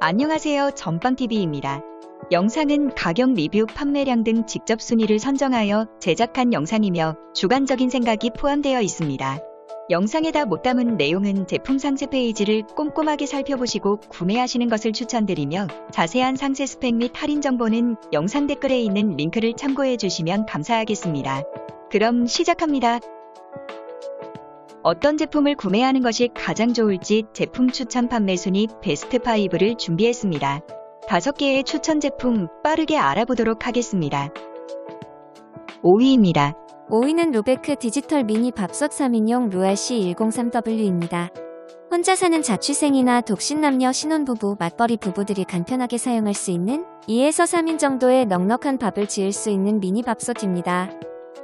안녕하세요. 전빵TV입니다. 영상은 가격 리뷰, 판매량 등 직접 순위를 선정하여 제작한 영상이며 주관적인 생각이 포함되어 있습니다. 영상에다 못 담은 내용은 제품 상세 페이지를 꼼꼼하게 살펴보시고 구매하시는 것을 추천드리며 자세한 상세 스펙 및 할인 정보는 영상 댓글에 있는 링크를 참고해 주시면 감사하겠습니다. 그럼 시작합니다. 어떤 제품을 구매하는 것이 가장 좋을지 제품 추천 판매 순위 베스트 5를 준비했습니다. 5개의 추천 제품 빠르게 알아보도록 하겠습니다. 5위입니다. 5위는 루베크 디지털 미니 밥솥 3인용 루알 C103W입니다. 혼자 사는 자취생이나 독신 남녀 신혼부부, 맞벌이 부부들이 간편하게 사용할 수 있는 2에서 3인 정도의 넉넉한 밥을 지을 수 있는 미니 밥솥입니다.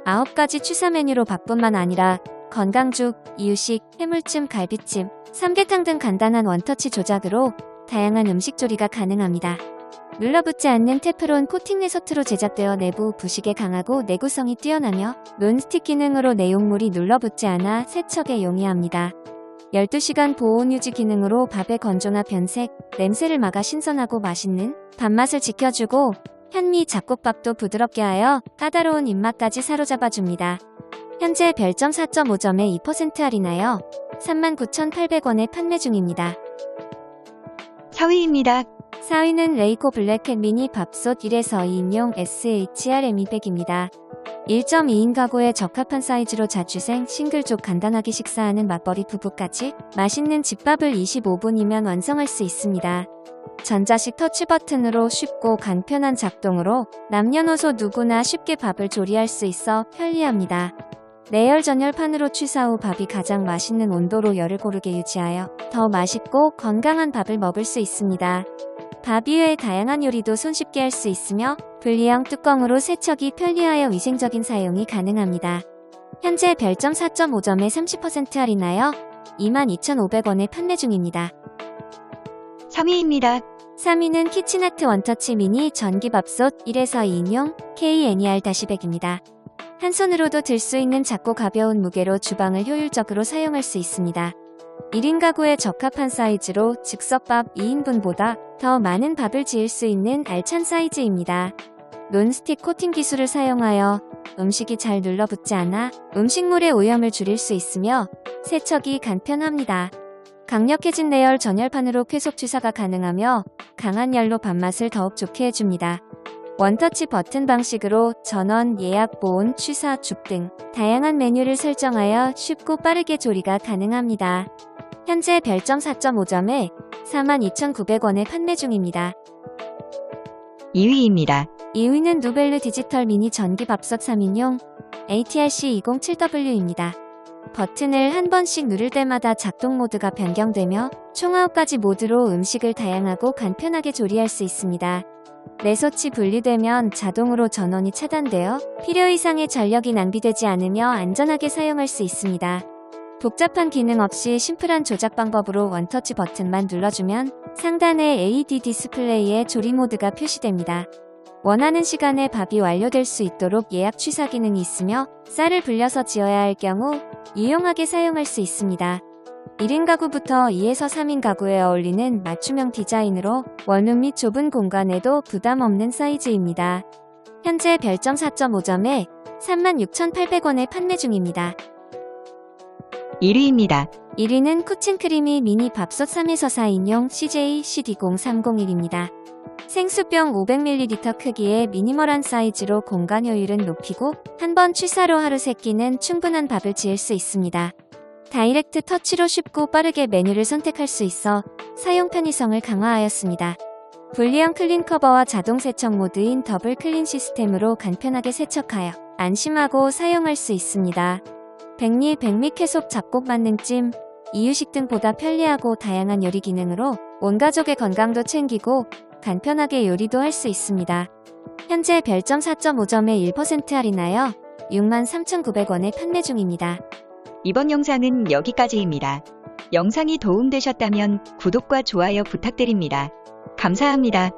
9가지 취사 메뉴로 밥뿐만 아니라 건강죽, 이유식, 해물찜, 갈비찜, 삼계탕 등 간단한 원터치 조작으로 다양한 음식 조리가 가능합니다. 눌러붙지 않는 테프론 코팅 레서트로 제작되어 내부 부식에 강하고 내구성이 뛰어나며 논스틱 기능으로 내용물이 눌러붙지 않아 세척에 용이합니다. 12시간 보온 유지 기능으로 밥의 건조나 변색, 냄새를 막아 신선하고 맛있는 밥맛을 지켜주고 현미 잡곡밥도 부드럽게 하여 까다로운 입맛까지 사로잡아줍니다. 현재 별점 4.5점에 2% 할인하여 39,800원에 판매 중입니다. 4위입니다. 4위는 레이코 블랙캣 미니 밥솥 1에서 2인용 SHRM200입니다. 1.2인 가구에 적합한 사이즈로 자취생, 싱글족 간단하게 식사하는 맞벌이 부부까지 맛있는 집밥을 25분이면 완성할 수 있습니다. 전자식 터치 버튼으로 쉽고 간편한 작동으로 남녀노소 누구나 쉽게 밥을 조리할 수 있어 편리합니다. 내열 전열판으로 취사 후 밥이 가장 맛있는 온도로 열을 고르게 유지하여 더 맛있고 건강한 밥을 먹을 수 있습니다. 밥 이외의 다양한 요리도 손쉽게 할 수 있으며 분리형 뚜껑으로 세척이 편리하여 위생적인 사용이 가능합니다. 현재 별점 4.5점에 30% 할인하여 22,500원에 판매 중입니다. 3위입니다. 3위는 키친아트 원터치 미니 전기밥솥 1에서 2인용 KNER-100입니다. 한 손으로도 들 수 있는 작고 가벼운 무게로 주방을 효율적으로 사용할 수 있습니다. 1인 가구에 적합한 사이즈로 즉석밥 2인분보다 더 많은 밥을 지을 수 있는 알찬 사이즈입니다. 논스틱 코팅 기술을 사용하여 음식이 잘 눌러붙지 않아 음식물의 오염을 줄일 수 있으며 세척이 간편합니다. 강력해진 내열 전열판으로 쾌속 취사가 가능하며 강한 열로 밥맛을 더욱 좋게 해줍니다. 원터치 버튼 방식으로 전원, 예약, 보온, 취사, 죽등 다양한 메뉴를 설정하여 쉽고 빠르게 조리가 가능합니다. 현재 별점 4.5점에 42,900원에 판매 중입니다. 2위입니다. 2위는 누벨르 디지털 미니 전기 밥솥 3인용 ATRC207W입니다. 버튼을 한 번씩 누를 때마다 작동 모드가 변경되며 총 9가지 모드로 음식을 다양하고 간편하게 조리할 수 있습니다. 내소치 분리되면 자동으로 전원이 차단되어 필요 이상의 전력이 낭비되지 않으며 안전하게 사용할 수 있습니다. 복잡한 기능 없이 심플한 조작 방법으로 원터치 버튼만 눌러주면 상단의 AD 디스플레이에 조리 모드가 표시됩니다. 원하는 시간에 밥이 완료될 수 있도록 예약 취사 기능이 있으며 쌀을 불려서 지어야 할 경우 유용하게 사용할 수 있습니다. 1인 가구부터 2에서 3인 가구에 어울리는 맞춤형 디자인으로 원룸 및 좁은 공간에도 부담 없는 사이즈입니다. 현재 별점 4.5점에 36,800원에 판매 중입니다. 1위입니다. 1위는 쿠친 크리미 미니 밥솥 3에서 4인용 CJ CD0301입니다. 생수병 500ml 크기의 미니멀한 사이즈로 공간 효율은 높이고 한 번 취사로 하루 세 끼는 충분한 밥을 지을 수 있습니다. 다이렉트 터치로 쉽고 빠르게 메뉴를 선택할 수 있어 사용 편의성을 강화하였습니다. 분리형 클린 커버와 자동 세척 모드인 더블 클린 시스템으로 간편하게 세척하여 안심하고 사용할 수 있습니다. 백리, 백미 쾌속 잡곡 만능찜, 이유식 등보다 편리하고 다양한 요리 기능으로 온 가족의 건강도 챙기고 간편하게 요리도 할 수 있습니다. 현재 별점 4.5점에 1% 할인하여 63,900원에 판매 중입니다. 이번 영상은 여기까지입니다. 영상이 도움되셨다면 구독과 좋아요 부탁드립니다. 감사합니다.